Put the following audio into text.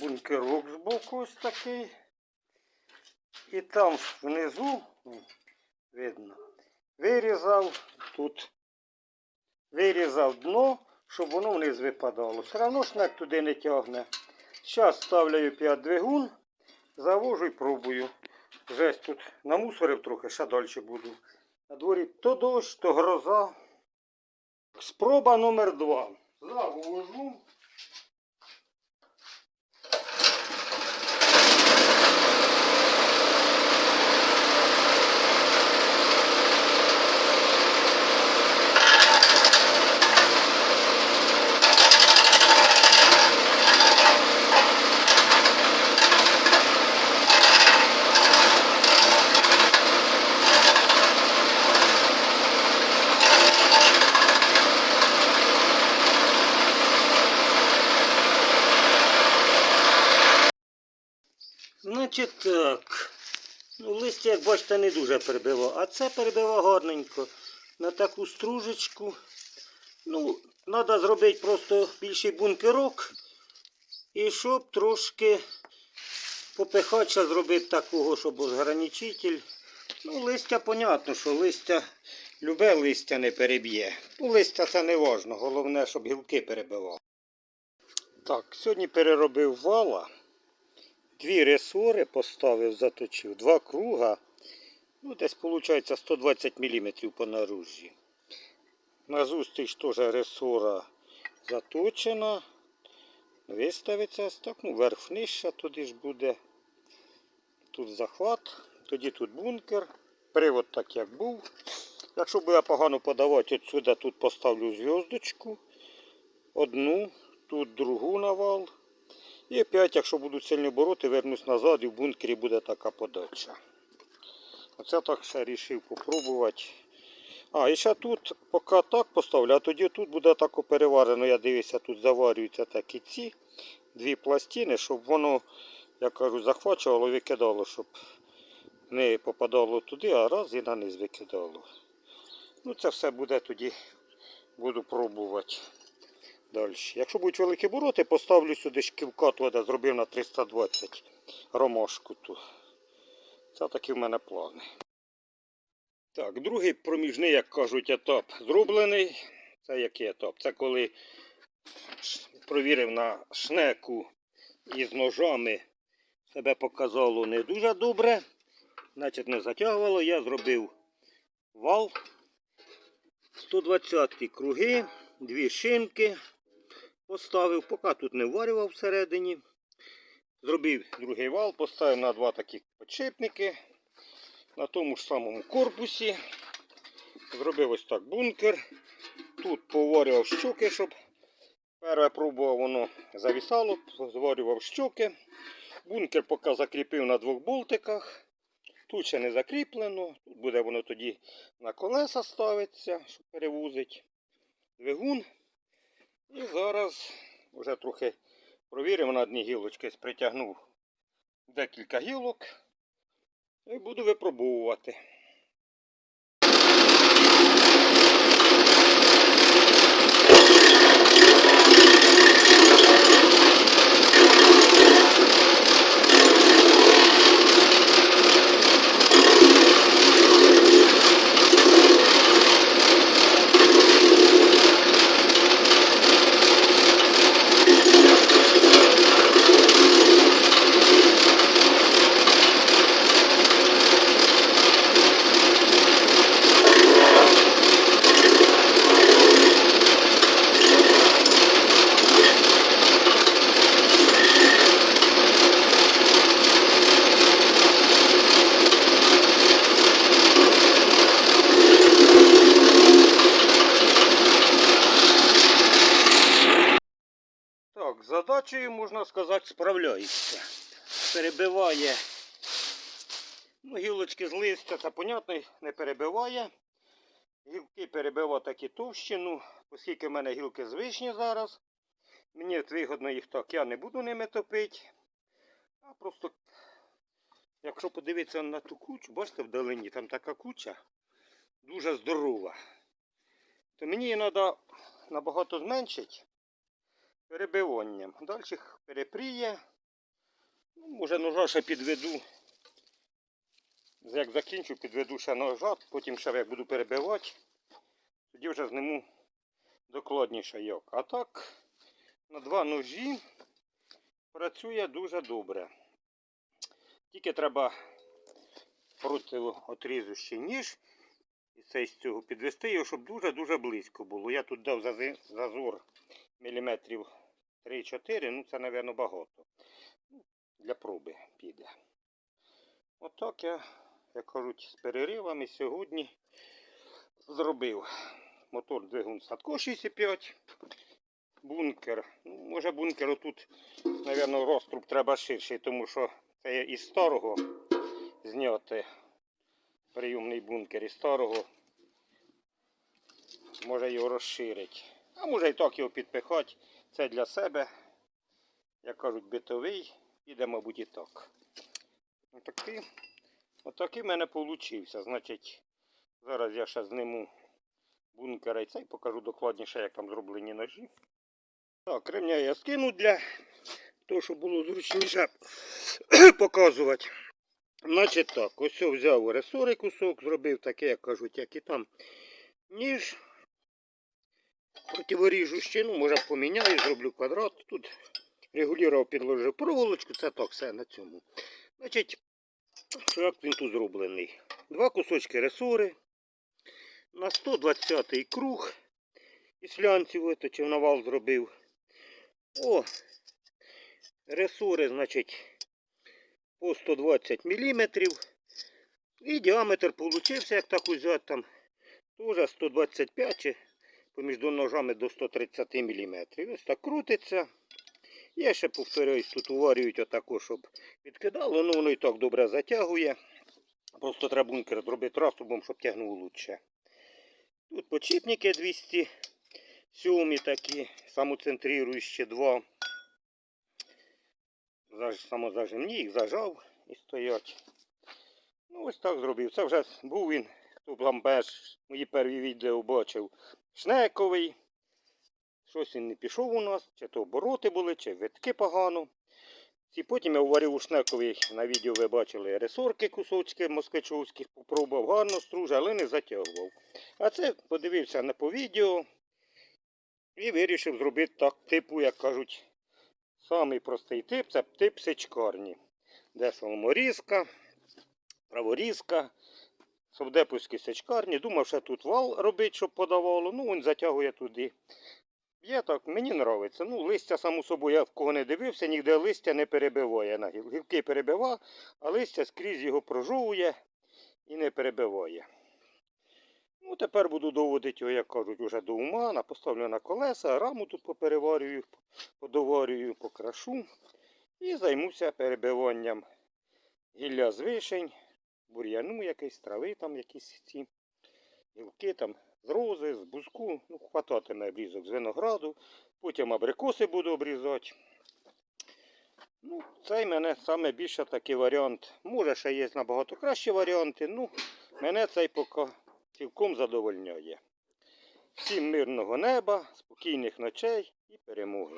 бункерок збоку ось такий. І там внизу, видно, вирізав тут, вирізав дно, щоб воно вниз випадало. Все одно шнек туди не тягне. Зараз ставляю 5 двигун, завожу і пробую. Вже тут намусорив трохи, ще далі буду. На дворі то дощ, то гроза. Спроба номер два. Завожу. Значить так. Ну, листя, як бачите, не дуже перебило. А це перебило гарненько. На таку стружечку. Ну, треба зробити просто більший бункерок. І щоб трошки попихача зробити такого, щоб розграничитель. Ну, листя, понятно, що листя, любе листя не переб'є. Ну, листя це не важно. Головне, щоб гілки перебивав. Так, сьогодні переробив вала. Дві ресори поставив, заточив, два круга. Ну, десь виходить 120 мм по наружі. На зустріч теж ресора заточена. Виставиться так, ну, верх нижче, туди ж буде. Тут захват, тоді тут бункер. Привод так як був. Якщо буде погано подавати, отсюди тут поставлю зв'язочку. Одну, тут другу навал. І опять, якщо будуть сильно бороти, вернусь назад і в бункері буде така подача. Оце так ще вирішив попробувати. А, і ще тут поки так поставлю, а тоді тут буде так переварено. Я дивлюся, тут заварюються такі ці дві пластини, щоб воно, як кажу, захвачувало, викидало, щоб не попадало туди, а раз і на низ викидало. Ну це все буде тоді, буду пробувати. Далі. Якщо будуть великі бороти, поставлю сюди шківка, туди зробив на 320 ромашку ту. Це такі в мене плани. Так, другий проміжний, як кажуть, етап зроблений. Це який етап? Це коли провірив на шнеку із ножами. Себе показало не дуже добре. Значить, не затягувало. Я зробив вал. 120 круги, дві шинки поставив, поки тут не варював всередині. Зробив другий вал, поставив на два такі подшипники на тому ж самому корпусі. Зробив ось так бункер. Тут поварював щоки, щоб перше пробував, воно завісало, зварював щоки. Бункер поки закріпив на двох болтиках. Тут ще не закріплено. Тут буде воно тоді на колеса ставиться, щоб перевозить двигун. І зараз вже трохи провіримо на одні гілочки, притягнув декілька гілок і буду випробовувати. Так, задачею, можна сказати, справляється. Перебиває ну, гілочки з листя, це понятно, не перебиває. Гілки перебиває такі товщину, оскільки в мене гілки з вишні зараз. Мені вигодно їх так, я не буду ними топити. А просто, якщо подивитися на ту кучу, бачите, вдалині там така куча дуже здорова. То мені її треба набагато зменшити перебиванням. Далі перепріє, Ну, може ножа ще підведу. Як закінчу, підведу ще ножа, потім ще як буду перебивати, тоді вже зниму докладніше як. А так, на два ножі працює дуже добре. Тільки треба проти отрізущий ніж і цей з цього підвести його, щоб дуже-дуже близько було. Я тут дав зазор міліметрів 3-4, ну це, мабуть, багато. Для проби піде. Отак я, як кажуть, з переривами сьогодні зробив. Мотор двигун Садко 6,5. Бункер. Ну, може бункер отут, мабуть, розтруб треба ширший, тому що це із старого зняти прийомний бункер із старого. Може його розширити. А може і так його підпихати. Це для себе. Як кажуть, битовий. Піде, мабуть, і так. Отакий, отакий в мене вийшов. Значить, зараз я ще зниму бункера і цей покажу докладніше, як там зроблені ножі. Так, ремня я скину для того, щоб було зручніше показувати. Значить так, ось взяв ресори кусок, зробив таке, як кажуть, як і там ніж. Противоріжущий, ну, може поміняю, зроблю квадрат. Тут регулював, підложив проволочку, це так все на цьому. Значить, як він тут зроблений? Два кусочки ресори. На 120-й круг із флянців виточив, навал зробив. О, ресори, значить, по 120 мм. І діаметр получився, як так взяти там, теж 125 чи поміж ножами до 130 мм. Ось так крутиться. Я ще повторюсь, тут уварюють отако, щоб відкидало, ну воно і так добре затягує. Просто треба бункер зробити раструбом, щоб тягнуло лучше. Тут почіпники 207 такі, самоцентруючі два. Заж- Самозажимні, їх зажав і стоять. Ну, ось так зробив. Це вже був він, хто перш мої перві відео бачив, шнековий. Щось він не пішов у нас, чи то обороти були, чи витки погано. І потім я уварив у шнековий, на відео ви бачили ресорки кусочки москвичовських, попробував гарно струже, але не затягував. А це подивився не по відео і вирішив зробити так, типу, як кажуть, самий простий тип це тип сичкарні. Де саморізка, праворізка, совдеповські сичкарні. Думав, що тут вал робить, щоб подавало. Ну, він затягує туди. Є так, мені подобається. Ну, листя, само собою, я в кого не дивився, ніде листя не перебиває. На гіл- Гілки перебива, а листя скрізь його прожовує і не перебиває. Ну, тепер буду доводити його, як кажуть, уже до ума. Поставлю на колеса, раму тут попереварюю, подоварюю, покрашу. І займуся перебиванням гілля з вишень, бур'яну якийсь, трави там якісь ці гілки там з рози, з бузку, ну, хвататиме обрізок з винограду, потім абрикоси буду обрізати. Ну, цей мене саме більше такий варіант. Може, ще є набагато кращі варіанти, ну, мене цей поки цілком задовольняє. Всім мирного неба, спокійних ночей і перемоги.